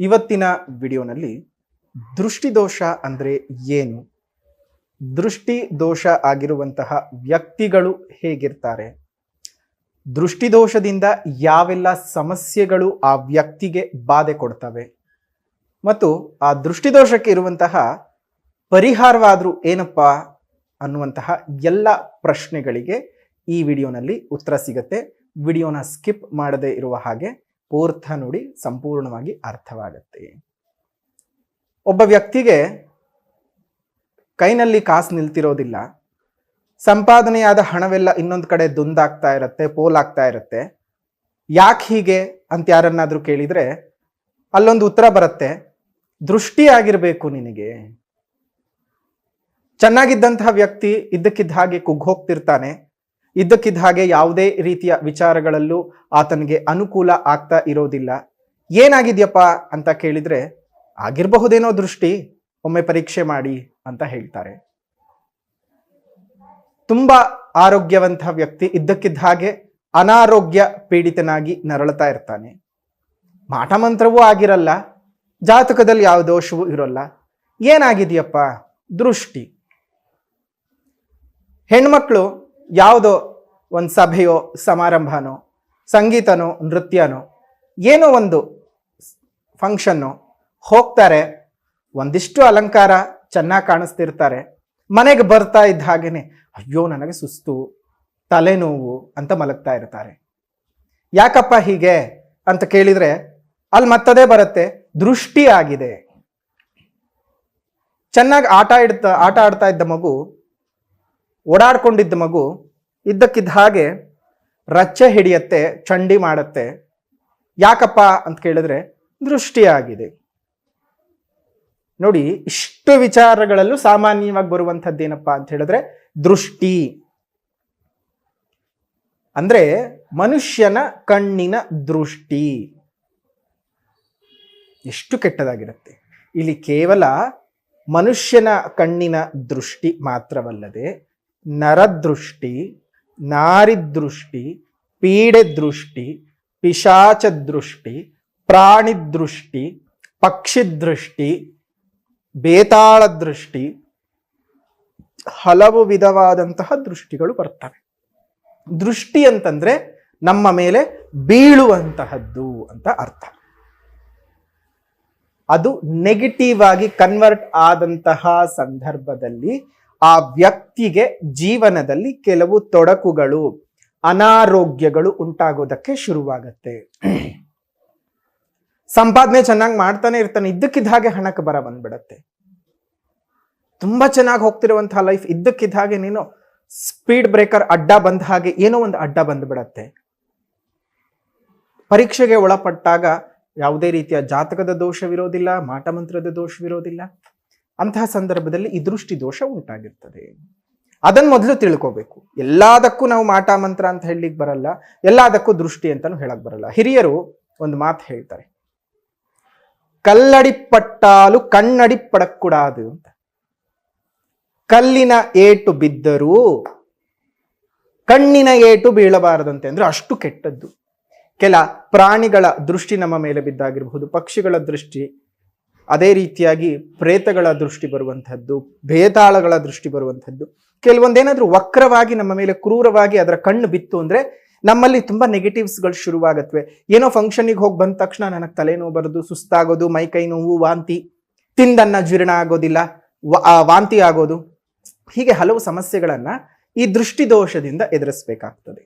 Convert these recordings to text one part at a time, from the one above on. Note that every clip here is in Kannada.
ಇವತ್ತಿನ ವಿಡಿಯೋನಲ್ಲಿ ದೃಷ್ಟಿದೋಷ ಅಂದರೆ ಏನು? ದೃಷ್ಟಿ ದೋಷ ಆಗಿರುವಂತಹ ವ್ಯಕ್ತಿಗಳು ಹೇಗಿರ್ತಾರೆ? ದೃಷ್ಟಿದೋಷದಿಂದ ಯಾವೆಲ್ಲ ಸಮಸ್ಯೆಗಳು ಆ ವ್ಯಕ್ತಿಗೆ ಬಾಧೆ ಕೊಡ್ತವೆ? ಮತ್ತು ಆ ದೃಷ್ಟಿದೋಷಕ್ಕೆ ಇರುವಂತಹ ಪರಿಹಾರವಾದರೂ ಏನಪ್ಪ ಅನ್ನುವಂತಹ ಎಲ್ಲ ಪ್ರಶ್ನೆಗಳಿಗೆ ಈ ವಿಡಿಯೋನಲ್ಲಿ ಉತ್ತರ ಸಿಗತ್ತೆ. ವಿಡಿಯೋನ ಸ್ಕಿಪ್ ಮಾಡದೇ ಇರುವ ಹಾಗೆ ಪೂರ್ಥ ನೋಡಿ ಸಂಪೂರ್ಣವಾಗಿ ಅರ್ಥವಾಗತ್ತೆ. ಒಬ್ಬ ವ್ಯಕ್ತಿಗೆ ಕೈನಲ್ಲಿ ಕಾಸು ನಿಲ್ತಿರೋದಿಲ್ಲ, ಸಂಪಾದನೆಯಾದ ಹಣವೆಲ್ಲ ಇನ್ನೊಂದು ಕಡೆ ದುಂದಾಗ್ತಾ ಇರುತ್ತೆ, ಪೋಲಾಗ್ತಾ ಇರುತ್ತೆ. ಯಾಕೆ ಹೀಗೆ ಅಂತ ಯಾರನ್ನಾದ್ರೂ ಕೇಳಿದ್ರೆ ಅಲ್ಲೊಂದು ಉತ್ತರ ಬರುತ್ತೆ ದೃಷ್ಟಿ ಆಗಿರ್ಬೇಕು ನಿನಗೆ. ಚೆನ್ನಾಗಿದ್ದಂತಹ ವ್ಯಕ್ತಿ ಇದ್ದಕ್ಕಿದ್ದ ಹಾಗೆ ಕುಗ್ಗ್ ಹೋಗ್ತಿರ್ತಾನೆ ಇದ್ದಕ್ಕಿದ್ದ ಹಾಗೆ ಯಾವುದೇ ರೀತಿಯ ವಿಚಾರಗಳಲ್ಲೂ ಆತನಿಗೆ ಅನುಕೂಲ ಆಗ್ತಾ ಇರೋದಿಲ್ಲ. ಏನಾಗಿದ್ಯಪ್ಪ ಅಂತ ಕೇಳಿದ್ರೆ, ಆಗಿರಬಹುದೇನೋ ದೃಷ್ಟಿ, ಒಮ್ಮೆ ಪರೀಕ್ಷೆ ಮಾಡಿ ಅಂತ ಹೇಳ್ತಾರೆ. ತುಂಬಾ ಆರೋಗ್ಯವಂತ ವ್ಯಕ್ತಿ ಇದ್ದಕ್ಕಿದ್ದ ಹಾಗೆ ಅನಾರೋಗ್ಯ ಪೀಡಿತನಾಗಿ ನರಳತಾ ಇರ್ತಾನೆ. ಮಾಟ ಮಂತ್ರವೂ ಆಗಿರಲ್ಲ, ಜಾತಕದಲ್ಲಿ ಯಾವ ದೋಷವೂ ಇರೋಲ್ಲ. ಏನಾಗಿದೆಯಪ್ಪ? ದೃಷ್ಟಿ. ಹೆಣ್ಮಕ್ಳು ಯಾವುದೋ ಒಂದು ಸಭೆಯೋ, ಸಮಾರಂಭನೋ, ಸಂಗೀತನೋ, ನೃತ್ಯನೋ, ಏನೋ ಒಂದು ಫಂಕ್ಷನ್ನು ಹೋಗ್ತಾರೆ, ಒಂದಿಷ್ಟು ಅಲಂಕಾರ ಚೆನ್ನಾಗಿ ಕಾಣಿಸ್ತಿರ್ತಾರೆ. ಮನೆಗೆ ಬರ್ತಾ ಇದ್ದ ಹಾಗೇನೆ, ಅಯ್ಯೋ, ನನಗೆ ಸುಸ್ತು, ತಲೆನೋವು ಅಂತ ಮಲಗ್ತಾ ಇರ್ತಾರೆ. ಯಾಕಪ್ಪ ಹೀಗೆ ಅಂತ ಕೇಳಿದರೆ, ಅಲ್ಲಿ ಮತ್ತದೇ ಬರುತ್ತೆ, ದೃಷ್ಟಿ ಆಗಿದೆ. ಚೆನ್ನಾಗಿ ಆಟ ಇಡ್ತಾ ಆಟ ಆಡ್ತಾ ಇದ್ದ ಮಗು ಓಡಾಡ್ಕೊಂಡಿದ್ದ ಮಗು ಇದ್ದಕ್ಕಿದ್ದ ಹಾಗೆ ರಚ್ಚೆ ಹಿಡಿಯತ್ತೆ, ಚಂಡಿ ಮಾಡತ್ತೆ. ಯಾಕಪ್ಪ ಅಂತ ಕೇಳಿದ್ರೆ ದೃಷ್ಟಿಯಾಗಿದೆ. ನೋಡಿ, ಇಷ್ಟು ವಿಚಾರಗಳಲ್ಲೂ ಸಾಮಾನ್ಯವಾಗಿ ಬರುವಂಥದ್ದೇನಪ್ಪ ಅಂತ ಹೇಳಿದ್ರೆ ದೃಷ್ಟಿ. ಅಂದ್ರೆ ಮನುಷ್ಯನ ಕಣ್ಣಿನ ದೃಷ್ಟಿ. ಎಷ್ಟು ಕೆಟ್ಟದಾಗಿರುತ್ತೆ. ಇಲ್ಲಿ ಕೇವಲ ಮನುಷ್ಯನ ಕಣ್ಣಿನ ದೃಷ್ಟಿ ಮಾತ್ರವಲ್ಲದೆ ನರದೃಷ್ಟಿ, ನಾರಿದೃಷ್ಟಿ ಪೀಡೆ ದೃಷ್ಟಿ ಪಿಶಾಚ ದೃಷ್ಟಿ ಪ್ರಾಣಿ ದೃಷ್ಟಿ ಪಕ್ಷಿ ದೃಷ್ಟಿ ಬೇತಾಳ ದೃಷ್ಟಿ ಹಲವು ವಿಧವಾದಂತಹ ದೃಷ್ಟಿಗಳು ಬರ್ತವೆ. ದೃಷ್ಟಿ ಅಂತಂದ್ರೆ ನಮ್ಮ ಮೇಲೆ ಬೀಳುವಂತಹದ್ದು ಅಂತ ಅರ್ಥ. ಅದು ನೆಗೆಟಿವ್ ಆಗಿ ಕನ್ವರ್ಟ್ ಆದಂತಹ ಸಂದರ್ಭದಲ್ಲಿ ಆ ವ್ಯಕ್ತಿಗೆ ಜೀವನದಲ್ಲಿ ಕೆಲವು ತೊಡಕುಗಳು, ಅನಾರೋಗ್ಯಗಳು ಉಂಟಾಗೋದಕ್ಕೆ ಶುರುವಾಗತ್ತೆ. ಸಂಪಾದನೆ ಚೆನ್ನಾಗಿ ಮಾಡ್ತಾನೆ ಇರ್ತಾನೆ, ಇದ್ದಕ್ಕಿದ್ದ ಹಾಗೆ ಹಣಕ್ಕೆ ಬರ ಬಂದ್ಬಿಡತ್ತೆ. ತುಂಬಾ ಚೆನ್ನಾಗಿ ಹೋಗ್ತಿರುವಂತಹ ಲೈಫ್ ಇದ್ದಕ್ಕಿದ್ದ ಹಾಗೆ ನೀನು ಸ್ಪೀಡ್ ಬ್ರೇಕರ್ ಅಡ್ಡ ಬಂದ ಹಾಗೆ ಏನೋ ಒಂದು ಅಡ್ಡ ಬಂದ್ಬಿಡತ್ತೆ. ಪರೀಕ್ಷೆಗೆ ಒಳಪಟ್ಟಾಗ ಯಾವುದೇ ರೀತಿಯ ಜಾತಕದ ದೋಷವಿರೋದಿಲ್ಲ ಮಾಟಮಂತ್ರದ ದೋಷವಿರೋದಿಲ್ಲ. ಅಂತಹ ಸಂದರ್ಭದಲ್ಲಿ ಈ ದೃಷ್ಟಿ ದೋಷ ಉಂಟಾಗಿರ್ತದೆ. ಅದನ್ನು ಮೊದಲು ತಿಳ್ಕೋಬೇಕು. ಎಲ್ಲದಕ್ಕೂ ನಾವು ಮಾಟ ಮಂತ್ರ ಅಂತ ಹೇಳಲಿಕ್ಕೆ ಬರಲ್ಲ. ಎಲ್ಲದಕ್ಕೂ ದೃಷ್ಟಿ ಅಂತಲೂ ಹೇಳಕ್ ಬರಲ್ಲ. ಹಿರಿಯರು ಒಂದು ಮಾತು ಹೇಳ್ತಾರೆ. ಕಲ್ಲಡಿ ಪಟ್ಟಾಲು ಕಣ್ಣಡಿ ಪಡಕ್ಕೂಡಾದು ಅಂತ. ಕಲ್ಲಿನ ಏಟು ಬಿದ್ದರೂ ಕಣ್ಣಿನ ಏಟು ಬೀಳಬಾರದಂತೆ ಅಂದ್ರೆ ಅಷ್ಟು ಕೆಟ್ಟದ್ದು. ಕೆಲ ಪ್ರಾಣಿಗಳ ದೃಷ್ಟಿ ನಮ್ಮ ಮೇಲೆ ಬಿದ್ದಾಗಿರಬಹುದು. ಪಕ್ಷಿಗಳ ದೃಷ್ಟಿ ಅದೇ ರೀತಿಯಾಗಿ ಪ್ರೇತಗಳ ದೃಷ್ಟಿ ಬರುವಂಥದ್ದು ಭೇತಾಳಗಳ ದೃಷ್ಟಿ ಬರುವಂಥದ್ದು. ಕೆಲವೊಂದೇನಾದರೂ ವಕ್ರವಾಗಿ ನಮ್ಮ ಮೇಲೆ ಕ್ರೂರವಾಗಿ ಅದರ ಕಣ್ಣು ಬಿತ್ತು ಅಂದ್ರೆ ನಮ್ಮಲ್ಲಿ ತುಂಬಾ ನೆಗೆಟಿವ್ಸ್ಗಳು ಶುರುವಾಗತ್ವೆ. ಏನೋ ಫಂಕ್ಷನಿಗೆ ಹೋಗಿ ಬಂದ ತಕ್ಷಣ ನನಗೆ ತಲೆನೋವು ಬರೋದು, ಸುಸ್ತಾಗೋದು, ಮೈ ಕೈ ನೋವು, ವಾಂತಿ, ತಿಂದನ್ನ ಜೀರ್ಣ ಆಗೋದಿಲ್ಲ ವಾಂತಿ ಆಗೋದು. ಹೀಗೆ ಹಲವು ಸಮಸ್ಯೆಗಳನ್ನ ಈ ದೃಷ್ಟಿ ದೋಷದಿಂದ ಎದುರಿಸಬೇಕಾಗ್ತದೆ.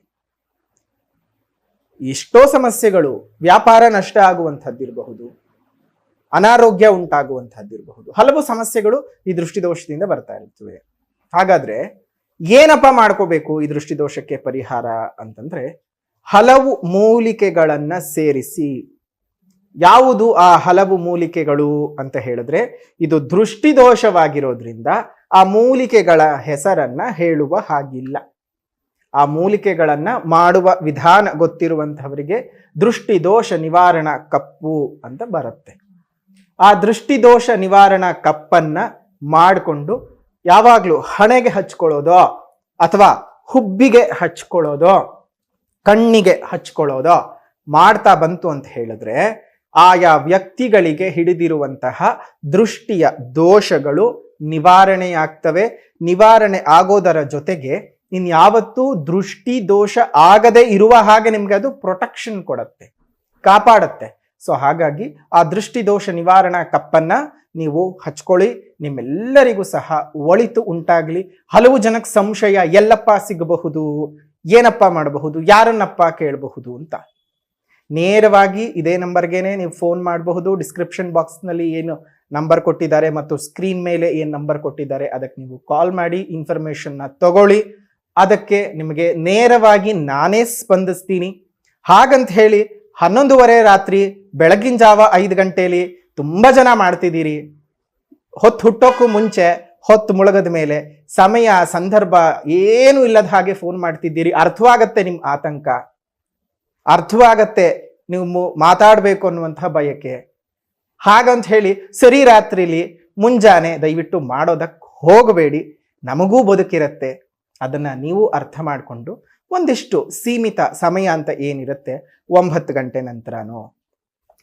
ಎಷ್ಟೋ ಸಮಸ್ಯೆಗಳು ವ್ಯಾಪಾರ ನಷ್ಟ ಆಗುವಂಥದ್ದಿರಬಹುದು. ಅನಾರೋಗ್ಯ ಉಂಟಾಗುವಂತಹದ್ದಿರಬಹುದು ಹಲವು ಸಮಸ್ಯೆಗಳು ಈ ದೃಷ್ಟಿದೋಷದಿಂದ ಬರ್ತಾ ಇರ್ತವೆ. ಹಾಗಾದ್ರೆ ಏನಪ್ಪ ಮಾಡ್ಕೋಬೇಕು ಈ ದೃಷ್ಟಿದೋಷಕ್ಕೆ ಪರಿಹಾರ ಅಂತಂದ್ರೆ ಹಲವು ಮೂಲಿಕೆಗಳನ್ನ ಸೇರಿಸಿ. ಯಾವುದು ಆ ಹಲವು ಮೂಲಿಕೆಗಳು ಅಂತ ಹೇಳಿದ್ರೆ ಇದು ದೃಷ್ಟಿದೋಷವಾಗಿರೋದ್ರಿಂದ ಆ ಮೂಲಿಕೆಗಳ ಹೆಸರನ್ನ ಹೇಳುವ ಹಾಗಿಲ್ಲ. ಆ ಮೂಲಿಕೆಗಳನ್ನ ಮಾಡುವ ವಿಧಾನ ಗೊತ್ತಿರುವಂತಹವರಿಗೆ ದೃಷ್ಟಿದೋಷ ನಿವಾರಣ ಕಪ್ಪು ಅಂತ ಬರುತ್ತೆ. ಆ ದೃಷ್ಟಿದೋಷ ನಿವಾರಣಾ ಕಪ್ಪನ್ನ ಮಾಡಿಕೊಂಡು ಯಾವಾಗಲೂ ಹಣೆಗೆ ಹಚ್ಕೊಳ್ಳೋದೋ ಅಥವಾ ಹುಬ್ಬಿಗೆ ಹಚ್ಕೊಳ್ಳೋದೋ, ಕಣ್ಣಿಗೆ ಹಚ್ಕೊಳ್ಳೋದೋ ಮಾಡ್ತಾ ಬಂತು ಅಂತ ಹೇಳಿದ್ರೆ ಆಯಾ ವ್ಯಕ್ತಿಗಳಿಗೆ ಹಿಡಿದಿರುವಂತಹ ದೃಷ್ಟಿಯ ದೋಷಗಳು ನಿವಾರಣೆಯಾಗ್ತವೆ. ನಿವಾರಣೆ ಆಗೋದರ ಜೊತೆಗೆ ಇನ್ಯಾವತ್ತೂ ದೃಷ್ಟಿ ದೋಷ ಆಗದೆ ಇರುವ ಹಾಗೆ ನಿಮ್ಗೆ ಅದು ಪ್ರೊಟೆಕ್ಷನ್ ಕೊಡತ್ತೆ, ಕಾಪಾಡುತ್ತೆ. ಸೊ ಹಾಗಾಗಿ ಆ ದೃಷ್ಟಿದೋಷ ನಿವಾರಣಾ ಕಪ್ಪನ್ನ ನೀವು ಹಚ್ಕೊಳ್ಳಿ. ನಿಮ್ಮೆಲ್ಲರಿಗೂ ಸಹ ಒಳಿತು ಉಂಟಾಗಲಿ. ಹಲವು ಜನಕ್ಕೆ ಸಂಶಯ ಎಲ್ಲಪ್ಪ ಸಿಗಬಹುದು, ಏನಪ್ಪ ಮಾಡಬಹುದು, ಯಾರನ್ನಪ್ಪ ಕೇಳಬಹುದು ಅಂತ. ನೇರವಾಗಿ ಇದೇ ನಂಬರ್ಗೇನೆ ನೀವು ಫೋನ್ ಮಾಡಬಹುದು. ಡಿಸ್ಕ್ರಿಪ್ಷನ್ ಬಾಕ್ಸ್ನಲ್ಲಿ ಏನು ನಂಬರ್ ಕೊಟ್ಟಿದ್ದಾರೆ ಮತ್ತು ಸ್ಕ್ರೀನ್ ಮೇಲೆ ಏನು ನಂಬರ್ ಕೊಟ್ಟಿದ್ದಾರೆ ಅದಕ್ಕೆ ನೀವು ಕಾಲ್ ಮಾಡಿ, ಇನ್ಫಾರ್ಮೇಷನ್ನ ತಗೊಳ್ಳಿ. ಅದಕ್ಕೆ ನಿಮಗೆ ನೇರವಾಗಿ ನಾನೇ ಸ್ಪಂದಿಸ್ತೀನಿ. ಹಾಗಂತ ಹೇಳಿ ಹನ್ನೊಂದುವರೆ ರಾತ್ರಿ ಬೆಳಗಿನ ಜಾವ ಐದು ಗಂಟೆಯಲ್ಲಿ ತುಂಬ ಜನ ಮಾಡ್ತಿದ್ದೀರಿ. ಹೊತ್ತು ಹುಟ್ಟೋಕ್ಕೂ ಮುಂಚೆ ಹೊತ್ತು ಮುಳುಗದ ಮೇಲೆ ಸಮಯ, ಸಂದರ್ಭ ಏನು ಇಲ್ಲದ ಹಾಗೆ ಫೋನ್ ಮಾಡ್ತಿದ್ದೀರಿ. ಅರ್ಥವಾಗತ್ತೆ ನಿಮ್ಮ ಆತಂಕ. ಅರ್ಥವಾಗತ್ತೆ ನೀವು ಮಾತಾಡಬೇಕು ಅನ್ನುವಂತಹ ಬಯಕೆ. ಹಾಗಂತ ಹೇಳಿ ಸರಿ ರಾತ್ರಿಲಿ ಮುಂಜಾನೆ ದಯವಿಟ್ಟು ಮಾಡೋದಕ್ಕೆ ಹೋಗಬೇಡಿ. ನಮಗೂ ಬದುಕಿರತ್ತೆ. ಅದನ್ನು ನೀವು ಅರ್ಥ ಮಾಡಿಕೊಂಡು ಒಂದಿಷ್ಟು ಸೀಮಿತ ಸಮಯ ಅಂತ ಏನಿರುತ್ತೆ? ಒಂಬತ್ತು ಗಂಟೆ ನಂತರನೋ,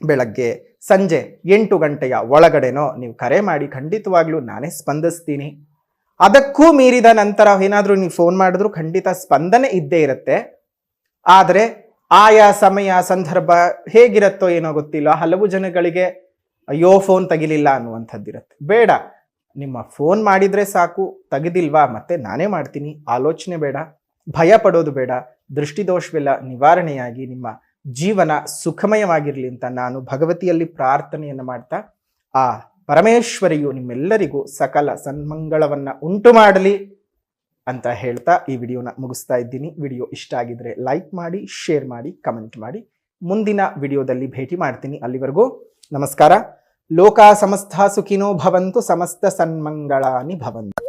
ಬೆಳಗ್ಗೆ ಸಂಜೆ ಎಂಟು ಗಂಟೆಯ ಒಳಗಡೆನೋ ನೀವು ಕರೆ ಮಾಡಿ ಖಂಡಿತವಾಗ್ಲೂ ನಾನೇ ಸ್ಪಂದಿಸ್ತೀನಿ. ಅದಕ್ಕೂ ಮೀರಿದ ನಂತರ ಏನಾದರೂ ನೀವು ಫೋನ್ ಮಾಡಿದ್ರು ಖಂಡಿತ ಸ್ಪಂದನೆ ಇದ್ದೇ ಇರುತ್ತೆ. ಆದರೆ ಆಯಾ ಸಮಯ, ಸಂದರ್ಭ ಹೇಗಿರುತ್ತೋ ಏನೋ ಗೊತ್ತಿಲ್ಲ. ಹಲವು ಜನಗಳಿಗೆ ಅಯ್ಯೋ ಫೋನ್ ತೆಗಿಲಿಲ್ಲ ಅನ್ನುವಂಥದ್ದಿರುತ್ತೆ. ಬೇಡ. ನಿಮ್ಮ ಫೋನ್ ಮಾಡಿದರೆ ಸಾಕು, ತೆಗೆದಿಲ್ವಾ? ಮತ್ತೆ ನಾನೇ ಮಾಡ್ತೀನಿ. ಆಲೋಚನೆ ಬೇಡ. ಭಯ ಪಡೋದು ಬೇಡ, ದೃಷ್ಟಿದೋಷವೆಲ್ಲ ನಿವಾರಣೆಯಾಗಿ ನಿಮ್ಮ ಜೀವನ ಸುಖಮಯವಾಗಿರಲಿ ಅಂತ ನಾನು ಭಗವತಿಯಲ್ಲಿ ಪ್ರಾರ್ಥನೆಯನ್ನು ಮಾಡ್ತಾ, ಆ ಪರಮೇಶ್ವರಿಯು ನಿಮ್ಮೆಲ್ಲರಿಗೂ ಸಕಲ ಸನ್ಮಂಗಳವನ್ನ ಉಂಟು ಮಾಡಲಿ ಅಂತ ಹೇಳ್ತಾ ಈ ವಿಡಿಯೋನ ಮುಗಿಸ್ತಾ ಇದ್ದೀನಿ. ವಿಡಿಯೋ ಇಷ್ಟ ಆಗಿದ್ರೆ ಲೈಕ್ ಮಾಡಿ, ಶೇರ್ ಮಾಡಿ, ಕಮೆಂಟ್ ಮಾಡಿ. ಮುಂದಿನ ವಿಡಿಯೋದಲ್ಲಿ ಭೇಟಿ ಮಾಡ್ತೀನಿ ಅಲ್ಲಿವರೆಗೂ. ನಮಸ್ಕಾರ. ಲೋಕ ಸಮಸ್ತ ಸುಖಿನೋ ಭವಂತು, ಸಮಸ್ತ ಸನ್ಮಂಗಳಾನಿ ಭವಂತು.